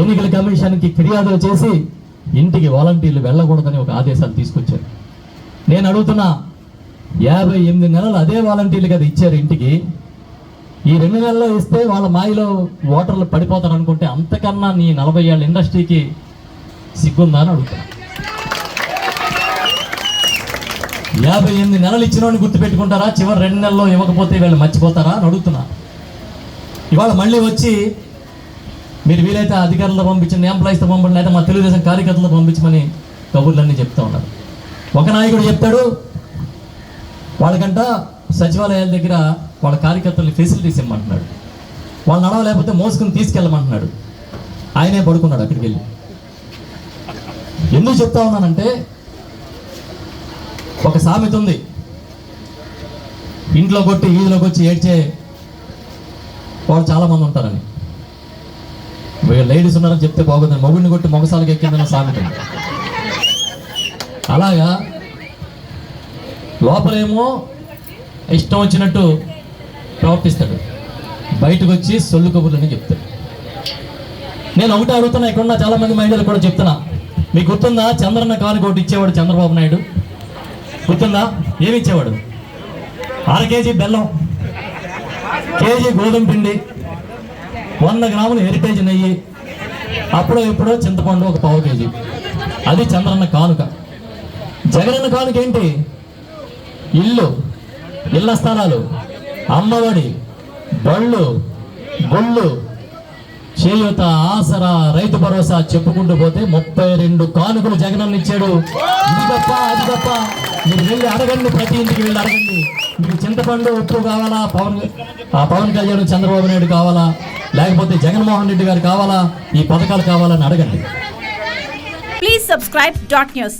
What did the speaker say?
ఎన్నికల కమిషన్కి ఫిర్యాదులు చేసి ఇంటికి వాలంటీర్లు వెళ్ళకూడదని ఒక ఆదేశాలు తీసుకొచ్చారు. నేను అడుగుతున్నా యాభై ఎనిమిది నెలలు అదే వాలంటీర్లు కదా ఇచ్చారు ఇంటికి. ఈ రెండు నెలల్లో ఇస్తే వాళ్ళ మాయలో ఓటర్లు పడిపోతారు అనుకుంటే అంతకన్నా నీ నలభై ఏళ్ళ ఇండస్ట్రీకి సిగ్గుందా అని అడుగుతున్నా. యాభై ఎనిమిది నెలలు ఇచ్చినోని గుర్తుపెట్టుకుంటారా? చివరి రెండు నెలల్లో ఇవ్వకపోతే వీళ్ళు మర్చిపోతారా అని అడుగుతున్నా. ఇవాళ మళ్ళీ వచ్చి మీరు వీలైతే అధికారులతో పంపించండి ఎంప్లాయీస్తో పంపండి లేదా మా తెలుగుదేశం కార్యకర్తలు పంపించమని కబుర్లన్నీ చెప్తా ఉన్నారు ఒక నాయకుడు చెప్తాడు వాళ్ళకంట సచివాలయాల దగ్గర వాళ్ళ కార్యకర్తలు ఫెసిలిటీస్ ఇమ్మంటున్నాడు. వాళ్ళు నడవలేకపోతే మోసుకుని తీసుకెళ్ళమంటున్నాడు. ఆయనే పడుకున్నాడు అక్కడికి వెళ్ళి. ఎందుకు చెప్తా ఉన్నానంటే ఒక సామెత ఉంది. ఇంట్లో కొట్టి వీధిలోకి వచ్చి ఏడ్చే వాళ్ళు చాలా మంది ఉంటారని. వీళ్ళు లేడీస్ ఉన్నారని చెప్తే బాగుంది. మొగుడిని కొట్టి మొగసాలకు ఎక్కిందన్న సామెత. అలాగా లోపలేమో ఇష్టం వచ్చినట్టు ప్రవర్తిస్తాడు. బయటకు వచ్చి సొల్లు కబుర్లని చెప్తాడు. నేను ఒకటే అడుగుతున్నా ఇక్కడున్న చాలా మంది మహిళలు కూడా చెప్తున్నా. మీకు గుర్తుందా? చంద్రన్న కానుక ఒకటి ఇచ్చేవాడు చంద్రబాబు నాయుడు. గుర్తుందా? ఏమి ఇచ్చేవాడు? అర కేజీ బెల్లం కేజీ గోధుమ పిండి వంద గ్రాములు హెరిటేజ్ నెయ్యి అప్పుడో ఇప్పుడో చింతపండు ఒక పావు కేజీ. అది చంద్రన్న కానుక. జగనన్న కానుక ఏంటి? ఇల్లు ఇళ్ళ స్థలాలు అమ్మఒడి బళ్ళు బొళ్ళు చేయూత ఆసరా రైతు భరోసా చెప్పుకుంటూ పోతే ముప్పై రెండు కానుకలు జగనన్న ఇచ్చాడు. ఇది తప్ప అది తప్ప మీరు వెళ్ళి అడగండి ప్రతి ఇంటికి వెళ్ళి అడగండి. మీకు చింతపండు ఉప్పు కావాలా? పవన్ ఆ పవన్ కళ్యాణ్ చంద్రబాబు నాయుడు కావాలా? లేకపోతే జగన్మోహన్ రెడ్డి గారు కావాలా? ఈ పథకాలు కావాలని అడగండి. Please subscribe dot news